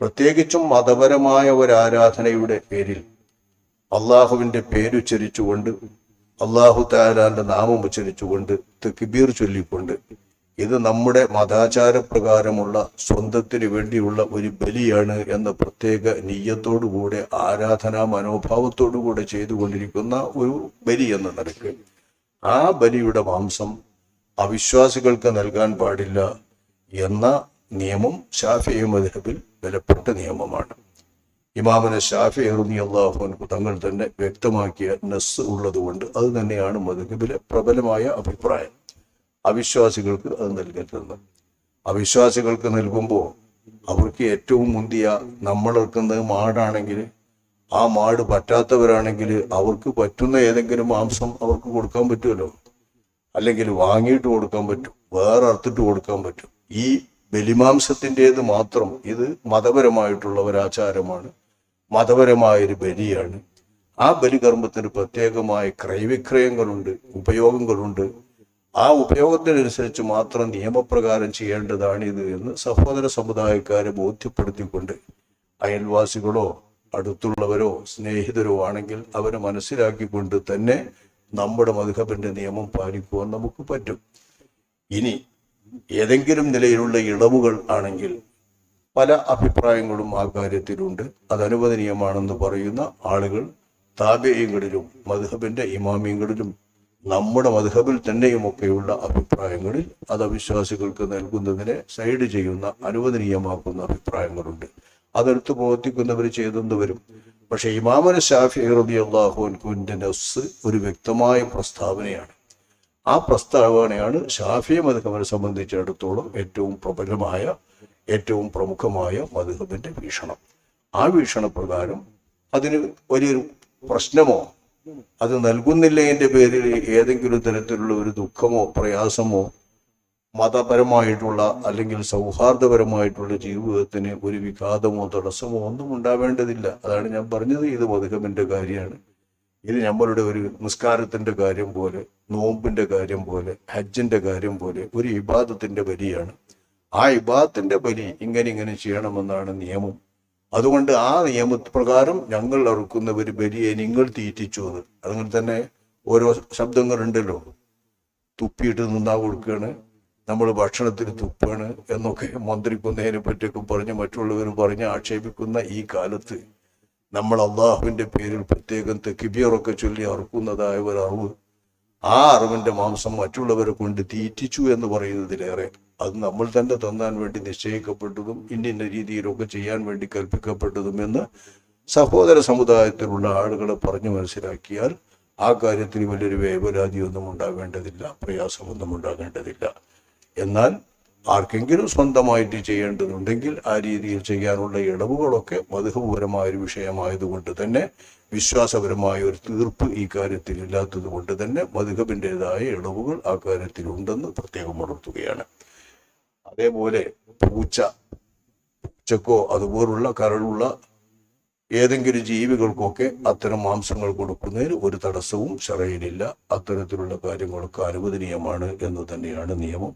പ്രത്യേകിച്ചും മതപരമായ ഒരു ആരാധനയുടെ പേരിൽ അള്ളാഹുവിന്റെ പേരുച്ചരിച്ചുകൊണ്ട് അള്ളാഹു താലാന്റെ നാമം ഉച്ചരിച്ചുകൊണ്ട് തെക്കിബീർ ചൊല്ലിക്കൊണ്ട് ഇത് നമ്മുടെ മതാചാരപ്രകാരമുള്ള സ്വന്തത്തിന് വേണ്ടിയുള്ള ഒരു ബലിയാണ് എന്ന പ്രത്യേക നീയത്തോടുകൂടെ ആരാധനാ മനോഭാവത്തോടുകൂടെ ചെയ്തുകൊണ്ടിരിക്കുന്ന ഒരു ബലി എന്ന നിലയ്ക്ക്. ആ ബലിയുടെ മാംസം അവിശ്വാസികൾക്ക് നൽകാൻ പാടില്ല എന്ന നിയമം ഷാഫി മദ്ഹബിൽ ബലപ്പെട്ട നിയമമാണ്. ഇമാമന ഷാഫി അള്ളാഹുനു തങ്ങൾ തന്നെ വ്യക്തമാക്കിയ നസ് ഉള്ളതുകൊണ്ട് അത് തന്നെയാണ് മധുഹബിലെ പ്രബലമായ അഭിപ്രായം. അവിശ്വാസികൾക്ക് അത് നൽകരുതെന്ന് അവിശ്വാസികൾക്ക് നൽകുമ്പോൾ അവർക്ക് ഏറ്റവും മുന്തിയ നമ്മൾ എടുക്കുന്നത് മാടാണെങ്കിൽ ആ മാട് പറ്റാത്തവരാണെങ്കിൽ അവർക്ക് പറ്റുന്ന ഏതെങ്കിലും മാംസം അവർക്ക് കൊടുക്കാൻ പറ്റുമല്ലോ. അല്ലെങ്കിൽ വാങ്ങിയിട്ട് കൊടുക്കാൻ പറ്റും വേറെ അറുത്തിട്ട് കൊടുക്കാൻ പറ്റും. ഈ ബലിമാംസത്തിന്റെത് മാത്രം ഇത് മതപരമായിട്ടുള്ള ഒരു ആചാരമാണ് മതപരമായൊരു ബലിയാണ്. ആ ബലികർമ്മത്തിന് പ്രത്യേകമായ ക്രയവിക്രയങ്ങളുണ്ട് ഉപയോഗങ്ങളുണ്ട്. ആ ഉപയോഗത്തിനനുസരിച്ച് മാത്രം നിയമപ്രകാരം ചെയ്യേണ്ടതാണിത് എന്ന് സഹോദര സമുദായക്കാരെ ബോധ്യപ്പെടുത്തിക്കൊണ്ട് അയൽവാസികളോ അടുത്തുള്ളവരോ സ്നേഹിതരോ ആണെങ്കിൽ അവരെ മനസ്സിലാക്കിക്കൊണ്ട് തന്നെ നമ്മുടെ മധുഹബിന്റെ നിയമം പാലിക്കുവാൻ നമുക്ക് പറ്റും. ഇനി ഏതെങ്കിലും നിലയിലുള്ള ഇളവുകൾ ആണെങ്കിൽ പല അഭിപ്രായങ്ങളും ആ കാര്യത്തിലുണ്ട്. അത് അനുവദനീയമാണെന്ന് പറയുന്ന ആളുകൾ താബേയങ്ങളിലും മധുഹബിന്റെ ഇമാമിയങ്ങളിലും നമ്മുടെ മധുഹബിൽ തന്നെയുമൊക്കെയുള്ള അഭിപ്രായങ്ങളിൽ അത് അവിശ്വാസികൾക്ക് നൽകുന്നതിനെ സൈഡ് ചെയ്യുന്ന അനുവദനീയമാക്കുന്ന അഭിപ്രായങ്ങളുണ്ട്. അതെടുത്ത് പ്രവർത്തിക്കുന്നവർ ചെയ്തെന്ന് വരും. പക്ഷെ ഇമാമന ഷാഫി റബി അള്ളാഹുവിന്റെ നസ് ഒരു വ്യക്തമായ പ്രസ്താവനയാണ്. ആ പ്രസ്താവനയാണ് ഷാഫി മധുഹബിനെ സംബന്ധിച്ചിടത്തോളം ഏറ്റവും പ്രബലമായ ഏറ്റവും പ്രമുഖമായ മധുഹബിന്റെ വീക്ഷണം. ആ വീക്ഷണപ്രകാരം അതിന് വലിയൊരു പ്രശ്നമോ അത് നൽകുന്നില്ല നൽകുന്നില്ലതിന്റെ പേരിൽ ഏതെങ്കിലും തരത്തിലുള്ള ഒരു ദുഃഖമോ പ്രയാസമോ മതപരമായിട്ടുള്ള അല്ലെങ്കിൽ സൗഹാർദ്ദപരമായിട്ടുള്ള ജീവിതത്തിന് ഒരു വിഘാതമോ തടസ്സമോ ഒന്നും ഉണ്ടാവേണ്ടതില്ല. അതാണ് ഞാൻ പറഞ്ഞത്. ഇത് മധുഹബിന്റെ കാര്യമാണ്. ഇത് നമ്മളുടെ ഒരു നിസ്കാരത്തിന്റെ കാര്യം പോലെ നോമ്പിന്റെ കാര്യം പോലെ ഹജ്ജിന്റെ കാര്യം പോലെ ഒരു ഇബാദത്തിന്റെ ബലിയാണ്. ആ ഇബാദത്തിന്റെ ബലി ഇങ്ങനെ ഇങ്ങനെ ചെയ്യണമെന്നാണ് നിയമം. അതുകൊണ്ട് ആ നിയമപ്രകാരം ഞങ്ങൾ അറുക്കുന്ന ഒരു ബലിയെ നിങ്ങൾ തീറ്റിച്ചു എന്ന്. അതുകൊണ്ട് തന്നെ ഓരോ ശബ്ദങ്ങളുണ്ടല്ലോ തുപ്പിയിട്ട് നിന്നാ കൊടുക്കുകയാണ്. നമ്മൾ ഭക്ഷണത്തിൽ തുപ്പാണ് എന്നൊക്കെ മന്ത്രിക്കുന്നതിനെ പറ്റിയൊക്കെ പറഞ്ഞ് മറ്റുള്ളവർ പറഞ്ഞ് ആക്ഷേപിക്കുന്ന ഈ കാലത്ത് നമ്മൾ അള്ളാഹുവിന്റെ പേരിൽ പ്രത്യേകം തെക്കിബിയറൊക്കെ ചൊല്ലി അറുക്കുന്നതായ ഒരു അറിവ് ആ അറിവിന്റെ മാംസം മറ്റുള്ളവരെ കൊണ്ട് തീറ്റിച്ചു എന്ന് പറയുന്നതിലേറെ അത് നമ്മൾ തന്നെ തന്നാൻ വേണ്ടി നിശ്ചയിക്കപ്പെട്ടതും ഇന്ന രീതിയിലൊക്കെ ചെയ്യാൻ വേണ്ടി കൽപ്പിക്കപ്പെട്ടതും എന്ന് സഹോദര സമുദായത്തിലുള്ള ആളുകളെ പറഞ്ഞു മനസ്സിലാക്കിയാൽ ആ കാര്യത്തിൽ വലിയൊരു വേവലാതിയൊന്നും ഉണ്ടാകേണ്ടതില്ല പ്രയാസമൊന്നും ഉണ്ടാകേണ്ടതില്ല. എന്നാൽ ആർക്കെങ്കിലും സ്വന്തമായിട്ട് ചെയ്യേണ്ടതുണ്ടെങ്കിൽ ആ രീതിയിൽ ചെയ്യാനുള്ള ഇളവുകളൊക്കെ മധുഹപരമായ ഒരു വിഷയമായതുകൊണ്ട് തന്നെ വിശ്വാസപരമായ ഒരു തീർപ്പ് ഈ കാര്യത്തിൽ ഇല്ലാത്തത് കൊണ്ട് തന്നെ മധുഹബിന്റെതായ ഇളവുകൾ ആ കാര്യത്തിൽ ഉണ്ടെന്ന് പ്രത്യേകം ഉണർത്തുകയാണ്. അതേപോലെ പൂച്ച പൂച്ചക്കോ അതുപോലുള്ള കരളുള്ള ഏതെങ്കിലും ജീവികൾക്കൊക്കെ അത്തരം മാംസങ്ങൾ കൊടുക്കുന്നതിന് ഒരു തടസ്സവും ശറയിലില്ല. അത്തരത്തിലുള്ള കാര്യങ്ങളൊക്കെ അനുവദനീയമാണ് എന്ന് തന്നെയാണ് നിയമം.